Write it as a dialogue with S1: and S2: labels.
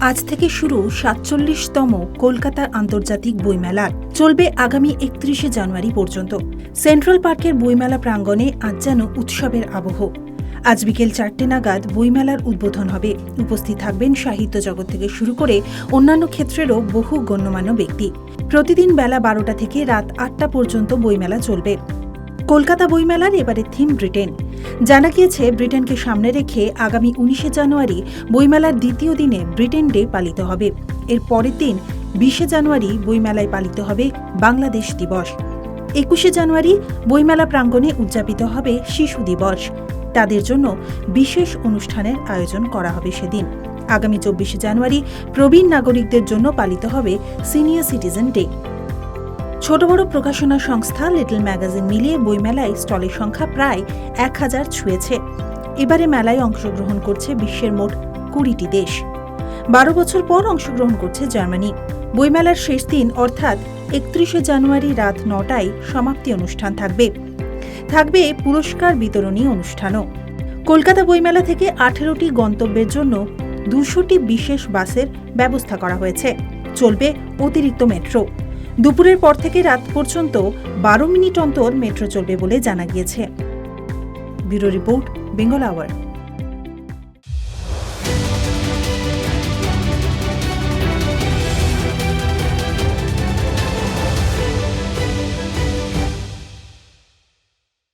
S1: আজ থেকে শুরু সাতচল্লিশতম কলকাতা আন্তর্জাতিক বইমেলা। চলবে আগামী একত্রিশে জানুয়ারি পর্যন্ত। সেন্ট্রাল পার্কের বইমেলা প্রাঙ্গণে আজ যেন উৎসবের আবহ। আজ বিকেল চারটে নাগাদ বইমেলার উদ্বোধন হবে। উপস্থিত থাকবেন সাহিত্য জগৎ থেকে শুরু করে অন্যান্য ক্ষেত্রেরও বহু গণ্যমান্য ব্যক্তি। প্রতিদিন বেলা বারোটা থেকে রাত আটটা পর্যন্ত বইমেলা চলবে। কলকাতা বইমেলার এবারে থিম ব্রিটেন জানা গিয়েছে, ব্রিটেনকে সামনে রেখে আগামী উনিশে জানুয়ারি বইমেলার দ্বিতীয় দিনে ব্রিটেন ডে পালিত হবে। এর পরের দিন বিশে জানুয়ারি বইমেলায় পালিত হবে বাংলাদেশ দিবস। একুশে জানুয়ারি বইমেলা প্রাঙ্গণে উদযাপিত হবে শিশু দিবস। তাদের জন্য বিশেষ অনুষ্ঠানের আয়োজন করা হবে সেদিন। আগামী চব্বিশে জানুয়ারি প্রবীণ নাগরিকদের জন্য পালিত হবে সিনিয়র সিটিজেন ডে। ছোট বড় প্রকাশনা সংস্থা লিটল ম্যাগাজিন মিলিয়ে বইমেলায় স্টলের সংখ্যা প্রায় এক হাজার ছুঁয়েছে। এবারে মেলায় অংশগ্রহণ করছে বিশ্বের মোট কুড়িটি দেশ। বারো বছর পর অংশগ্রহণ করছে জার্মানি। বইমেলার শেষ দিন, অর্থাৎ একত্রিশে জানুয়ারি রাত নটায় সমাপ্তি অনুষ্ঠান থাকবে। থাকবে পুরস্কার বিতরণী অনুষ্ঠানও। কলকাতা বইমেলা থেকে আঠেরোটি গন্তব্যের জন্য দুশোটি বিশেষ বাসের ব্যবস্থা করা হয়েছে। চলবে অতিরিক্ত মেট্রো। দুপুরের পর থেকে রাত পর্যন্ত বারো মিনিট অন্তর মেট্রো চলবে বলে জানা গিয়েছে। Bureau report, Bengal hour.